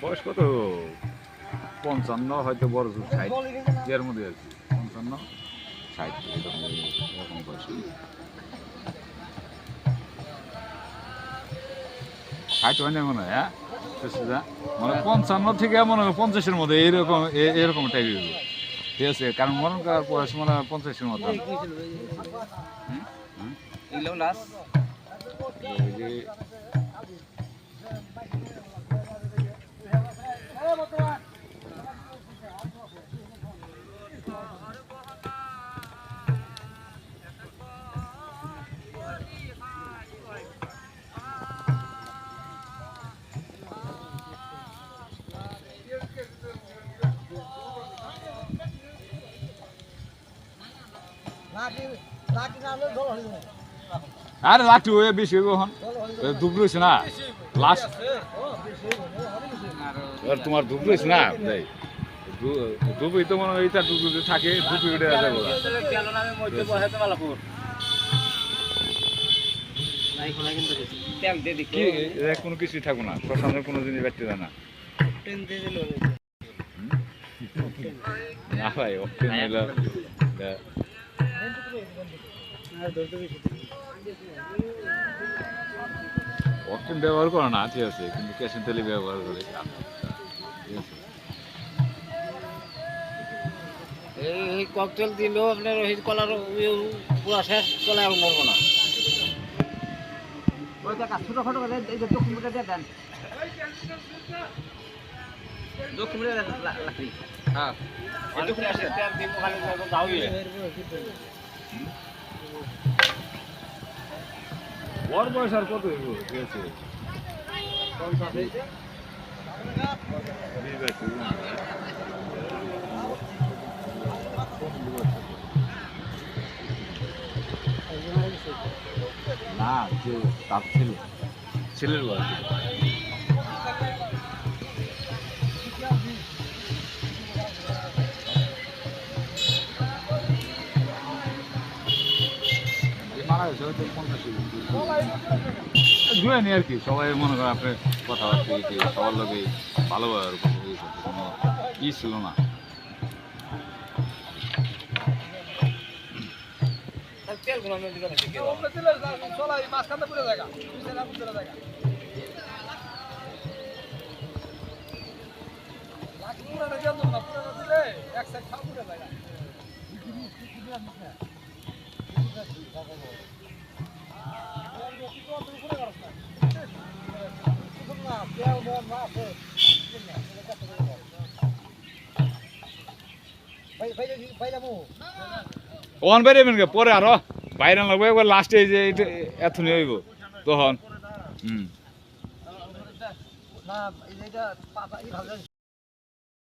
বয়স কত? পঞ্চান্ন, হয়তো বড় জোর ষাট এর মধ্যে কি পঞ্চান্ন এরকম বয়স। ষাট হয় না মনে হয় হ্যাঁ? সুস্থতা? মানে পঞ্চান্ন থেকে মনে হয় পঞ্চাশের মধ্যে এরকম এ- এরকম টাইপের ঠিক আছে? কারণ মরণ করার বয়স মনে হয় পঞ্চাশের মতো আরে লাঠি হয়ে বেশি হইব এখন। রয়েছে না। লাস্ট আর তোমার রয়েছে না? তাই ধূপই তো মনে হয় যদি থাকে ধূপই উঠে যাবে না কোনো কিছুই থাকব না। শ্মশানের কোনো জিনিস ব্যক্তি না। না ভাই হইল অপশন ব্যবহার করো না ঠিক আছে কিন্তু ক্যাশ অন তেলে ব্যবহার করে। ঠিক আছে। এই ককটেল দিলেও আপনার ওই কলার পুরো শেষ কলা আর মরবো না। করে এই যে দক্ষিণ দিয়ে দেন। দক্ষিণ মুখে দেন লাকড়ি। হ্যাঁ। দক্ষিণ আসে তেল ওর বয়স আর কত না। না যে তার ছেলে। ছেলের বয়স। জুয়ানি আর কি, সবাই মনে করেন আপনি কথাবার্তা সবার লোকে ভালোভাবে কোনো ই ছিল না। তেলগুলো আমি দিলাম ঠিক ওখান বাইরে এমন পরে আরও। বাইরে লাগবে একবার লাস্টে যে এথুনি হইব তখন। হুম।